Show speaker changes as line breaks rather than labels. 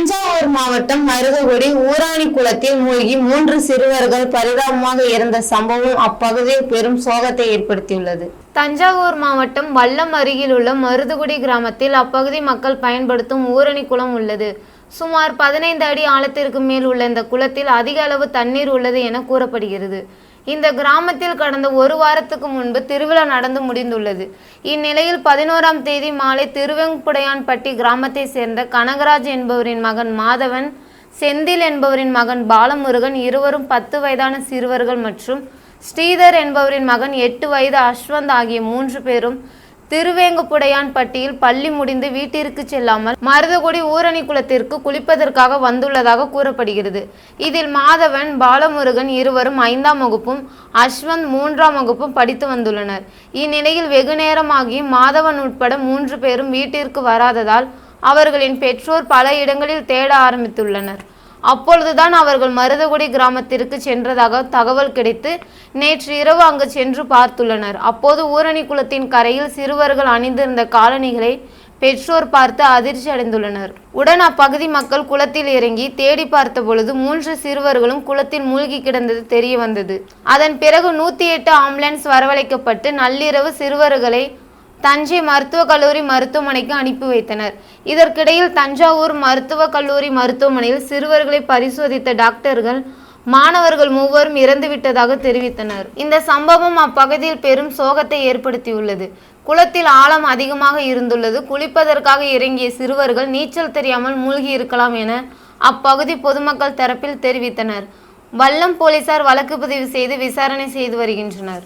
தஞ்சாவூர் மாவட்டம் மருதகுடி ஊராணி குளத்தில் மூழ்கி மூன்று சிறுவர்கள் பரிதாபமாக இறந்த சம்பவம் அப்பகுதியில் பெரும் சோகத்தை ஏற்படுத்தியுள்ளது.
தஞ்சாவூர் மாவட்டம் வல்லம் அருகில் உள்ள மருதுகுடி கிராமத்தில் அப்பகுதி மக்கள் பயன்படுத்தும் ஊரணி குளம் உள்ளது. சுமார் பதினைந்து அடி ஆழத்திற்கு மேல் உள்ள இந்த குளத்தில் அதிக அளவு தண்ணீர் உள்ளது என கூறப்படுகிறது. இந்த கிராமத்தில் கடந்த ஒரு வாரத்துக்கு முன்பு திருவிழா நடந்து முடிந்துள்ளது. இந்நிலையில் பதினோராம் தேதி மாலை திருவெங்குடையான்பட்டி கிராமத்தை சேர்ந்த கனகராஜ் என்பவரின் மகன் மாதவன் செந்தில் என்பவரின் மகன் பாலமுருகன் இருவரும் பத்து வயதான சிறுவர்கள் மற்றும் ஸ்ரீதர் என்பவரின் மகன் எட்டு வயது அஸ்வந்த் ஆகிய மூன்று பேரும் திருவேங்கப்புடையான்பட்டியில் பள்ளி முடிந்து வீட்டிற்கு செல்லாமல் மருதகுடி ஊரணி குளத்திற்கு குளிப்பதற்காக வந்துள்ளதாக கூறப்படுகிறது. இதில் மாதவன் பாலமுருகன் இருவரும் ஐந்தாம் வகுப்பும் அஸ்வந்த் மூன்றாம் வகுப்பும் படித்து வந்துள்ளனர். இந்நிலையில் வெகு நேரமாகியும் மாதவன் உட்பட மூன்று பேரும் வீட்டிற்கு வராததால் அவர்களின் பெற்றோர் பல இடங்களில் தேட ஆரம்பித்துள்ளனர். அப்பொழுதுதான் அவர்கள் மருதகுடி கிராமத்திற்கு சென்றதாக தகவல் கிடைத்து நேற்று இரவு அங்கு சென்று பார்த்துள்ளனர். அப்போது ஊரணி குளத்தின் கரையில் சிறுவர்கள் அணிந்திருந்த காலணிகளை பெற்றோர் பார்த்து அதிர்ச்சி அடைந்துள்ளனர். உடன் அப்பகுதி மக்கள் குளத்தில் இறங்கி தேடி பார்த்த பொழுது மூன்று சிறுவர்களும் குளத்தில் மூழ்கி கிடந்தது தெரிய வந்தது. அதன் பிறகு நூத்தி எட்டு ஆம்புலன்ஸ் வரவழைக்கப்பட்டு நள்ளிரவு சிறுவர்களை தஞ்சை மருத்துவக் கல்லூரி மருத்துவமனைக்கு அனுப்பி வைத்தனர். இதற்கிடையில் தஞ்சாவூர் மருத்துவக் கல்லூரி மருத்துவமனையில் சிறுவர்களை பரிசோதித்த டாக்டர்கள் மாணவர்கள் மூவரும் இறந்துவிட்டதாக தெரிவித்தனர். இந்த சம்பவம் அப்பகுதியில் பெரும் சோகத்தை ஏற்படுத்தியுள்ளது. குளத்தில் ஆழம் அதிகமாக இருந்துள்ளது. குளிப்பதற்காக இறங்கிய சிறுவர்கள் நீச்சல் தெரியாமல் மூழ்கி இருக்கலாம் என அப்பகுதி பொதுமக்கள் தரப்பில் தெரிவித்தனர். வல்லம் போலீசார் வழக்கு பதிவு செய்து விசாரணை செய்து வருகின்றனர்.